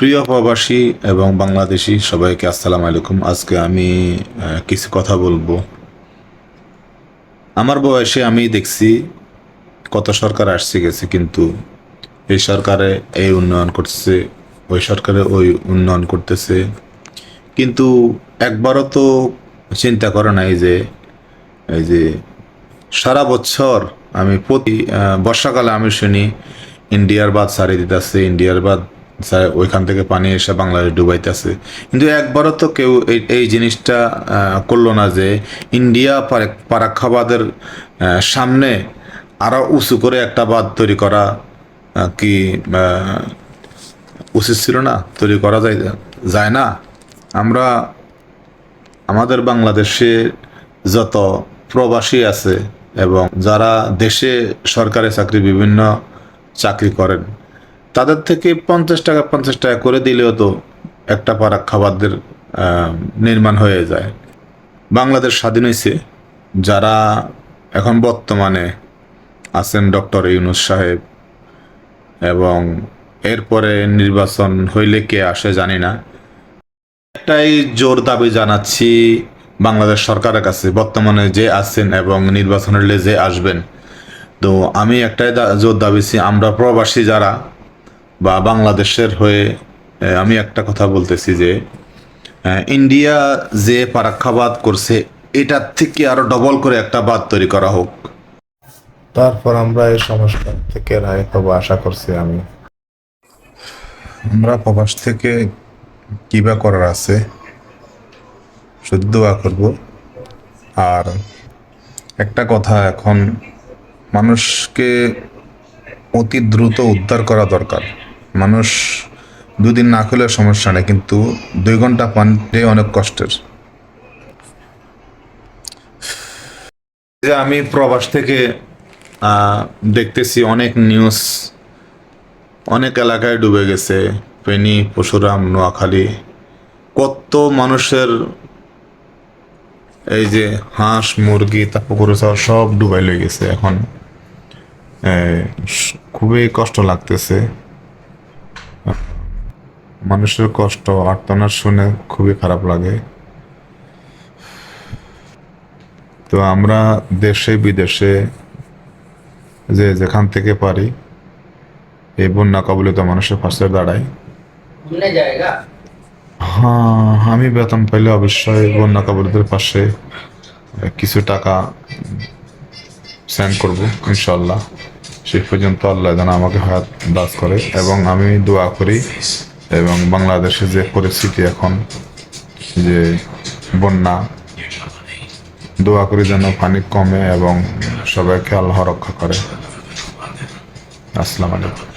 প্রিয় প্রবাসী এবং বাংলাদেশি, সবাইকে আসসালাম আলাইকুম। আজকে আমি কিছু কথা বলব। আমার বয়সে আমি দেখছি কত সরকার আসছে গেছে, কিন্তু এই সরকারে এই উন্নয়ন করতেছে, ওই সরকারে ওই উন্নয়ন করতেছে। কিন্তু একবারও তো চিন্তা করে নাই যে, এই যে সারা বছর আমি প্রতি বর্ষাকালে আমি শুনি, ইন্ডিয়ার বাদ সারি দিতেছে, ইন্ডিয়ার বাদ সা- ওইখান থেকে পানি এসে বাংলাদেশ ডুবাইতেছে। কিন্তু একবারও তো কেউ এই জিনিসটা করল না যে ইন্ডিয়া পারে- পারাক্ষাবাদের সামনে আরও উঁচু করে একটা বাঁধ তৈরি করা কি উচিত ছিল না? তৈরি করা যায় যায় না? আমরা, আমাদের বাংলাদেশে যত প্রবাসী আছে এবং যারা দেশে সরকারি চাকরি, বিভিন্ন চাকরি করেন তাদের থেকে পঞ্চাশ টাকা পঞ্চাশ টাকা করে দিলেও তো একটা পারা খাবারদের নির্মাণ হয়ে যায়। বাংলাদেশ স্বাধীন হয়েছে যারা এখন বর্তমানে আছেন ডক্টর ইউনুস সাহেব এবং এরপরে নির্বাচন হইলে কে আসে জানি না। একটাই জোর দাবি জানাচ্ছি বাংলাদেশ সরকারের কাছে, বর্তমানে যে আছেন এবং নির্বাচন হলে যে আসবেন। তো আমি একটাই জোর দাবিছি, আমরা প্রবাসী যারা বা বাংলাদেশের হয়ে আমি একটা কথা বলতেছি যে ইন্ডিয়া যে পারাক্ষাবাদ করছে এটার থেকে আরও ডবল করে একটা বাদ তৈরি করা হোক। তারপর আমরা এই সমস্যা থেকে রায় পাবো আশা করছি আমি। আমরা প্রবাস থেকে কি বা করার আছে শুধু দোয়া করব। আর একটা কথা এখন মানুষকে অতি দ্রুত উদ্ধার করা দরকার। মানুষ দুদিন না খেলে সমস্যা নেই, কিন্তু দুই ঘণ্টা পানিতে অনেক কষ্টের। আমি প্রবাস থেকে দেখতেছি অনেক নিউজ অনেক এলাকায় ডুবে গেছে, ফেনী পশুরাম নোয়াখালী। কত মানুষের এই যে হাঁস, মুরগি, তারপর সব ডুবাই লয়ে গেছে এখন। খুবই কষ্ট লাগতেছে। মানুষের কষ্ট আর্তনার শুনে খুবই খারাপ লাগে। তো আমরা দেশে বিদেশে যে যেখান থেকে পারি এই বন্যা কবলিত মানুষের পাশে দাঁড়াই। হ্যাঁ আমি বেতন পাইলে অবশ্যই বন্যা কবলিতের পাশে কিছু টাকা সেন্ড করব ইনশাল্লাহ সে পর্যন্ত আল্লাহ যেন আমাকে হাত দাস করে এবং আমি দোয়া করি এবং বাংলাদেশে যে পরিস্থিতি এখন, যে বন্যা, দোয়া করি যেন পানি কমে এবং সবাই খেয়াল রক্ষা করে। আসসালামু আলাইকুম।